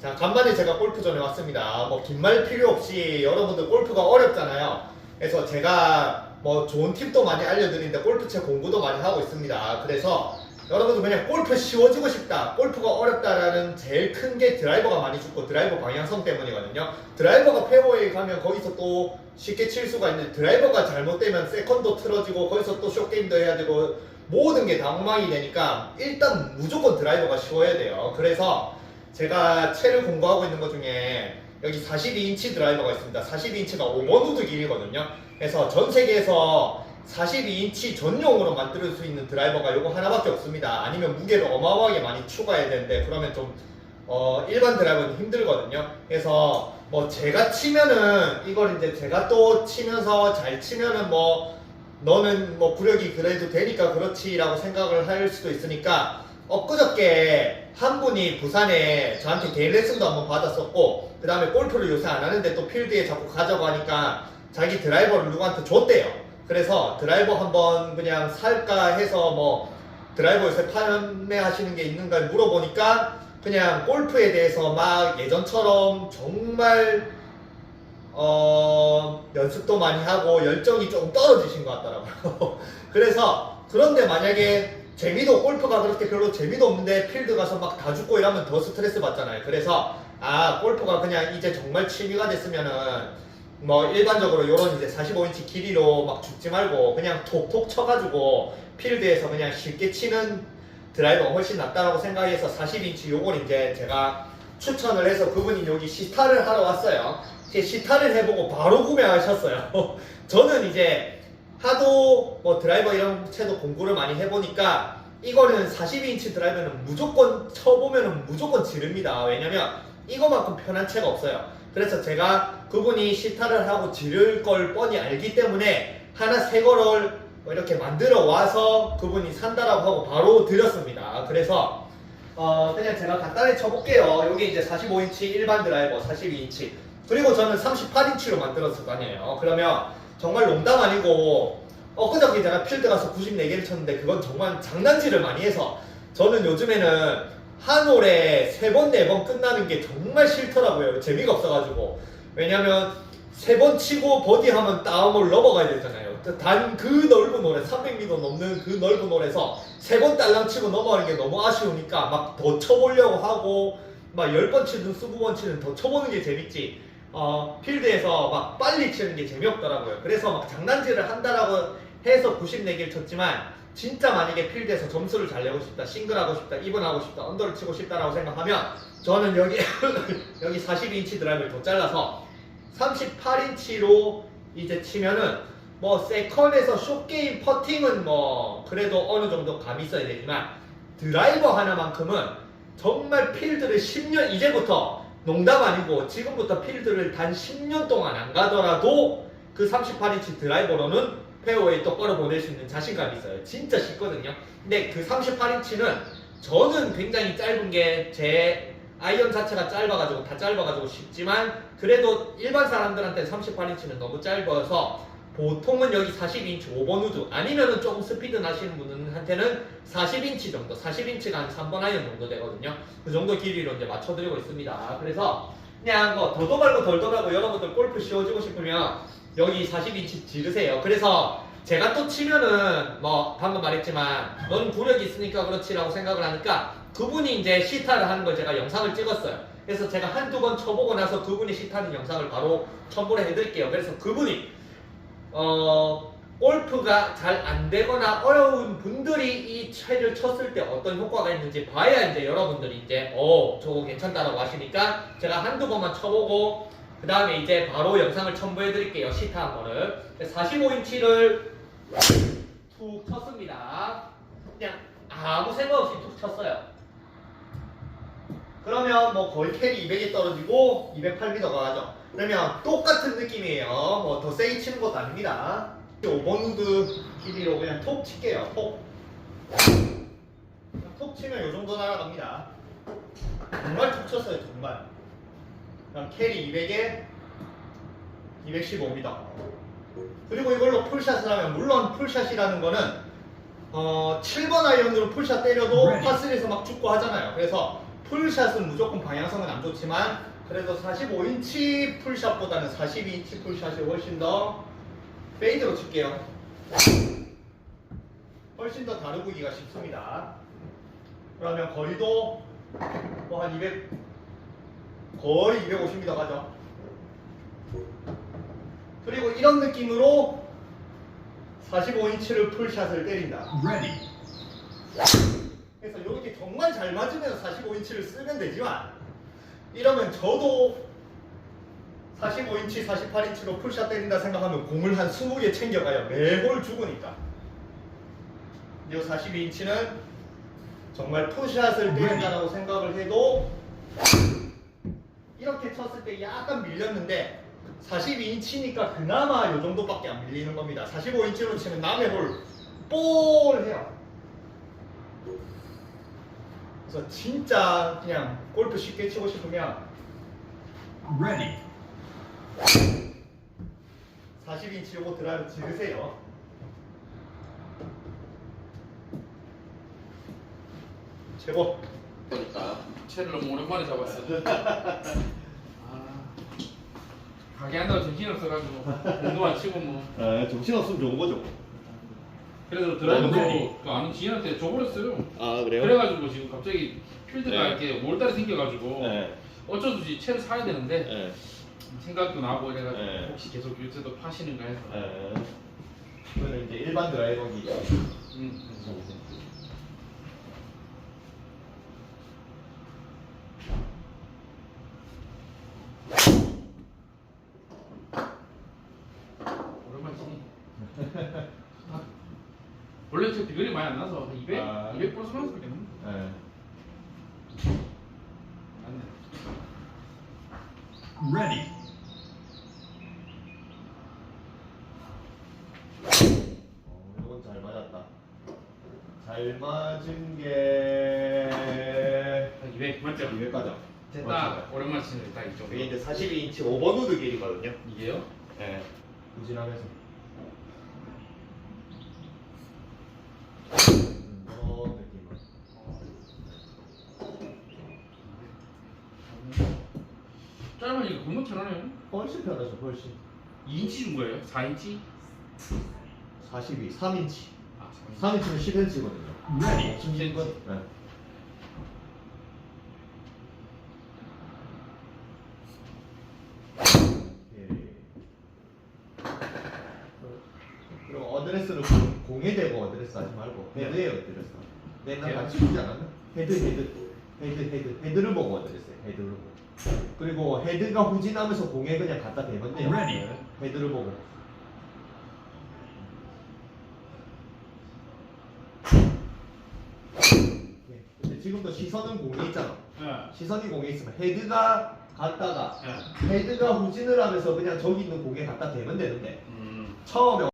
자, 간만에 제가 골프전에 왔습니다. 뭐, 긴 말 필요 없이 여러분들 골프가 어렵잖아요. 그래서 제가 뭐 좋은 팁도 많이 알려드리는데 골프채 공부도 많이 하고 있습니다. 그래서 여러분들 그냥 골프 쉬워지고 싶다. 골프가 어렵다라는 제일 큰 게 드라이버가 많이 죽고 드라이버 방향성 때문이거든요. 드라이버가 페어웨이 가면 거기서 또 쉽게 칠 수가 있는데 드라이버가 잘못되면 세컨도 틀어지고 거기서 또 숏게임도 해야 되고 모든 게 다 엉망이 되니까 일단 무조건 드라이버가 쉬워야 돼요. 그래서 제가 채를 공부하고 있는 것 중에 여기 42인치 드라이버가 있습니다. 42인치가 5번 우드 길이거든요. 그래서 전 세계에서 42인치 전용으로 만들 수 있는 드라이버가 이거 하나밖에 없습니다. 아니면 무게를 어마어마하게 많이 추가해야 되는데 그러면 좀 어, 일반 드라이버는 힘들거든요. 그래서 뭐 제가 치면은 이걸 이제 제가 또 치면서 잘 치면은 뭐 너는 뭐 구력이 그래도 되니까 그렇지라고 생각을 할 수도 있으니까 엊그저께 한 분이 부산에 저한테 개인 레슨도 한번 받았었고 그 다음에 골프를 요새 안 하는데 또 필드에 자꾸 가자고 하니까 자기 드라이버를 누구한테 줬대요 그래서 드라이버 한번 그냥 살까 해서 뭐 드라이버 요새 판매하시는 게 있는가 물어보니까 그냥 골프에 대해서 막 예전처럼 정말 어, 연습도 많이 하고 열정이 좀 떨어지신 것 같더라고요. 그래서 그런데 만약에 재미도 골프가 그렇게 별로 재미도 없는데 필드 가서 막 다 죽고 이러면 더 스트레스 받잖아요. 그래서 아 골프가 그냥 이제 정말 취미가 됐으면은 뭐 일반적으로 요런 이제 45인치 길이로 막 죽지 말고 그냥 톡톡 쳐가지고 필드에서 그냥 쉽게 치는 드라이버가 훨씬 낫다라고 생각해서 40인치 요걸 이제 제가 추천을 해서 그분이 여기 시타를 하러 왔어요. 시타를 해보고 바로 구매하셨어요. 저는 이제 하도 뭐 드라이버 이런 채도 공부를 많이 해보니까 이거는 42인치 드라이버는 무조건 쳐보면은 무조건 지릅니다. 왜냐면 이거만큼 편한 채가 없어요. 그래서 제가 그분이 시타를 하고 지를 걸 뻔히 알기 때문에 하나 새 거를 뭐 이렇게 만들어 와서 그분이 산다라고 하고 바로 드렸습니다. 그래서 어 그냥 제가 간단히 쳐볼게요. 여기 이제 45인치 일반 드라이버 42인치 그리고 저는 38인치로 만들었을 거 아니에요. 그러면 정말 농담 아니고 엊그저께 제가 필드 가서 94개를 쳤는데 그건 정말 장난질을 많이 해서 저는 요즘에는 한 올에 세 번, 네 번 끝나는 게 정말 싫더라고요. 재미가 없어가지고. 왜냐면 세 번 치고 버디 하면 다음을 넘어가야 되잖아요. 단 그 넓은 홀에 300m 넘는 그 넓은 홀에서 세 번 딸랑 치고 넘어가는 게 너무 아쉬우니까 막 더 쳐보려고 하고 막 10번 치든 20번 치든 더 쳐보는 게 재밌지. 어, 필드에서 막 빨리 치는 게 재미없더라고요. 그래서 막 장난질을 한다라고 해서 94개를 쳤지만 진짜 만약에 필드에서 점수를 잘 내고 싶다, 싱글하고 싶다, 이분하고 싶다, 언더를 치고 싶다라고 생각하면 저는 여기 여기 42인치 드라이브를 더 잘라서 38인치로 이제 치면은 뭐 세컨에서 숏게임 퍼팅은 뭐 그래도 어느 정도 감이 있어야 되지만 드라이버 하나만큼은 정말 필드를 10년 이제부터 농담 아니고 지금부터 필드를 단 10년 동안 안 가더라도 그 38인치 드라이버로는 페어웨이 똑바로 보낼 수 있는 자신감이 있어요. 진짜 쉽거든요. 근데 그 38인치는 저는 굉장히 짧은 게 제 아이언 자체가 짧아가지고 다 짧아가지고 쉽지만 그래도 일반 사람들한테 38인치는 너무 짧아서 보통은 여기 42인치 5번 우드 아니면은 조금 스피드 나시는 분한테는 40인치 정도 40인치가 한 3번 아이언 정도 되거든요. 그 정도 길이로 이제 맞춰드리고 있습니다. 그래서 그냥 뭐 더도 말고 덜도 말고 여러분들 골프 쉬워지고 싶으면 여기 40인치 지르세요. 그래서 제가 또 치면은 뭐 방금 말했지만 넌 구력이 있으니까 그렇지라고 생각을 하니까 그분이 이제 시타를 하는 걸 제가 영상을 찍었어요. 그래서 제가 한두 번 쳐보고 나서 그분이 시타는 영상을 바로 첨부를 해드릴게요. 그래서 그분이 어, 골프가 잘 안 되거나 어려운 분들이 이 채를 쳤을 때 어떤 효과가 있는지 봐야 이제 여러분들이 이제 어 저거 괜찮다라고 하시니까 제가 한두 번만 쳐보고 그 다음에 이제 바로 영상을 첨부해 드릴게요. 시타한 거를 45인치를 툭 쳤습니다. 그냥 아무 생각 없이 툭 쳤어요 그러면 뭐 거의 캐리 200이 떨어지고 208m가 가죠. 그러면 똑같은 느낌이에요. 뭐 더 세게 치는 것도 아닙니다. 5번 우드 길이로 그냥 톡 칠게요. 톡. 톡 치면 이 정도 날아갑니다. 정말 툭 쳤어요. 정말. 그럼 캐리 200에 215m. 그리고 이걸로 풀샷을 하면 물론 풀샷이라는 거는 어 7번 아이언으로 풀샷 때려도 파스리에서 막 죽고 하잖아요. 그래서 풀샷은 무조건 방향성은 안 좋지만 그래도 45인치 풀샷보다는 42인치 풀샷이 훨씬 더 페이드로 칠게요. 훨씬 더 다루기가 쉽습니다. 그러면 거리도 뭐 한 200, 거의 250m 가죠. 그리고 이런 느낌으로 45인치를 풀샷을 때린다. Ready. 이렇게 정말 잘 맞으면 45인치를 쓰면 되지만 이러면 저도 45인치, 48인치로 풀샷 때린다 생각하면 공을 한 20개 챙겨가요. 매골 죽으니까. 이 42인치는 정말 풀샷을 때린다라고 생각을 해도 이렇게 쳤을 때 약간 밀렸는데 42인치니까 그나마 이 정도밖에 안 밀리는 겁니다. 45인치로 치면 남의 볼 볼 해요. 그래서 진짜 그냥 골프 쉽게 치고 싶으면 Ready. 40인치 요거 드라이브 지르세요. 최고. 그러니까 채를 너무 오랜만에 잡았어. 아, 가게 한다고 정신 없어가지고 공도 안 치고 뭐. 아, 정신 없으면 좋은 거죠. 그래서 드라이브도 그 아는 지인한테 줘버렸어요. 아 그래가지고 지금 갑자기 필드가 네. 이렇게 5월달에 생겨가지고 네. 어쩔 수 없이 채를 사야 되는데 네. 생각도 나고 이래가지고 네. 혹시 계속 요새도 파시는가 해서. 네. 이거는 이제 일반 드라이버기. 음. 오랜만에 치니. 아, 원래 저 비결이 많이 안 나서 한 200, 아. 200 플러스 마이너스밖에 안 나. 네. 맞네. Ready. 어, 이건 잘 맞았다. 잘 맞은 게 한 200 맞죠? 200가죠. 딱 오랜만에 치는 딱 이쪽. 이게 이제 42인치 오버누드 길이거든요. 이게요? 네. 부진하면서. 이런 느낌은. 짧으니까 금방 편하네요. 훨씬 편하죠, 훨씬. 2인치 준 거예요? 4인치? 42, 3인치. 아, 4인치. 3인치는 10인치거든요. Ready. 엄청 긴 건. 네. 예. 그럼 어드레스를 공- 공에 대고 어드레스 하지 말고 헤드에 어드레스. 맨날 같이 보지 않았나? 헤드 헤드 헤드 헤드 헤드를 보고 어드레스 해 헤드를 보고 그리고 헤드가 후진하면서 공에 그냥 갖다 대면 돼요 Ready. 네. 헤드를 보고 네. 근데 지금도 시선은 공에 있잖아 네. 시선이 공에 있으면 헤드가 갔다가 네. 헤드가 후진을 하면서 그냥 저기 있는 공에 갖다 대면 되는데 음. 처음에